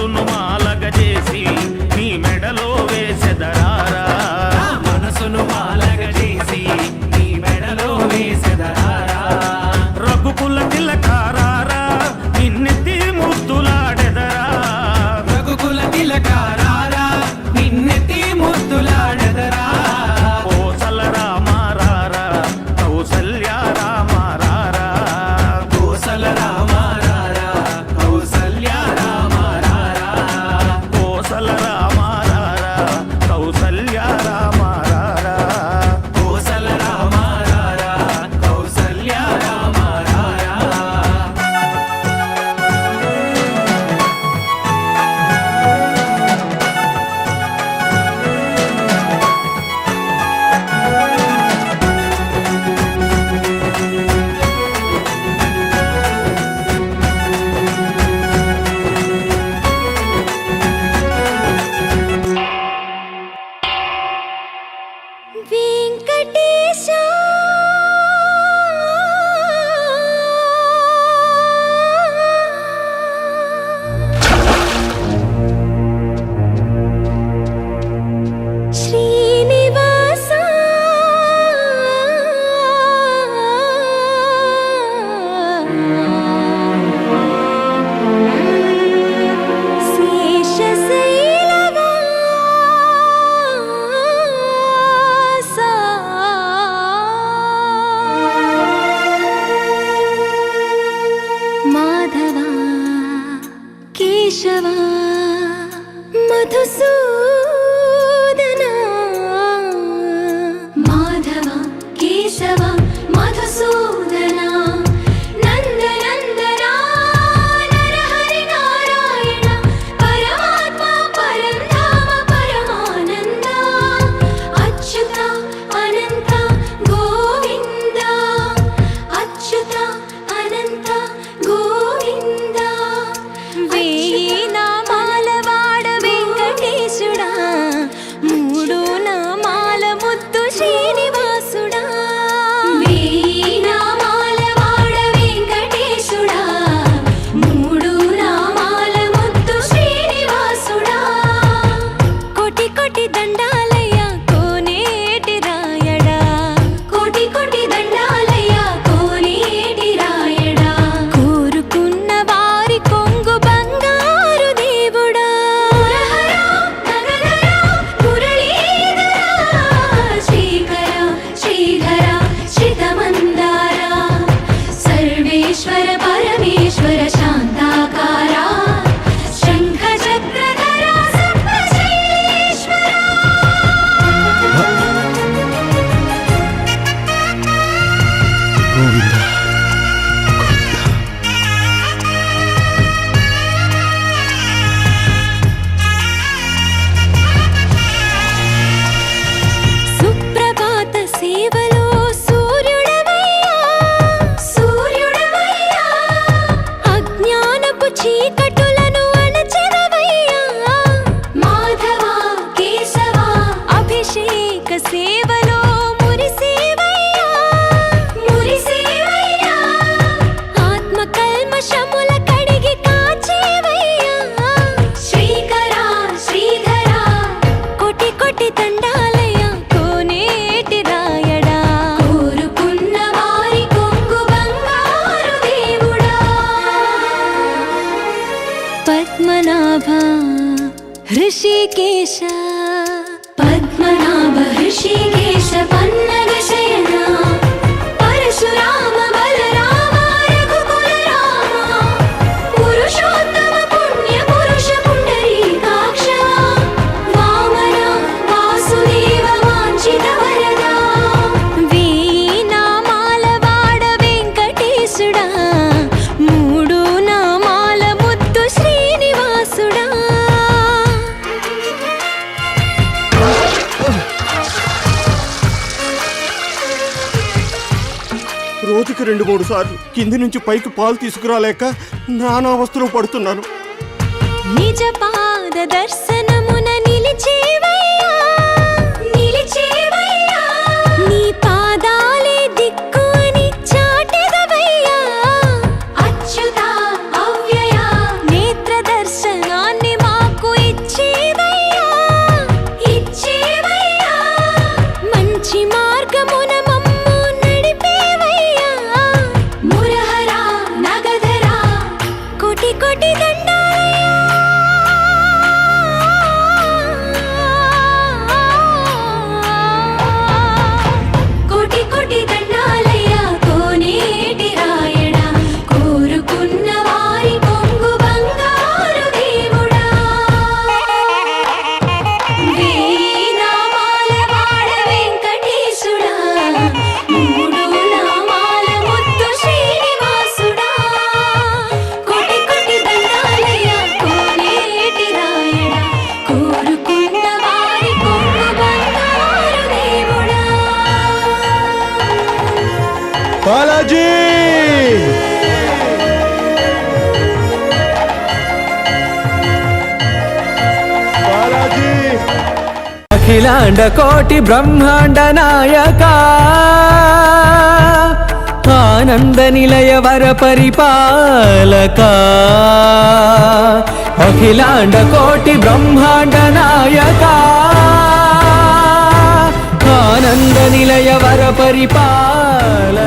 మనసును वेङ्कटेश సార్లు కింది నుంచి పైకి పాలు తీసుకురాలేక నానా వస్తువులు పడుతున్నాను. దర్శన బాలాజీ! అఖిలాండ కోటి బ్రహ్మాండ నాయక ఆనంద నిలయ వర పరిపాలక. అఖిలాండ కోటి బ్రహ్మాండ నాయక ఆనంద నిలయ వర పరిపాలక.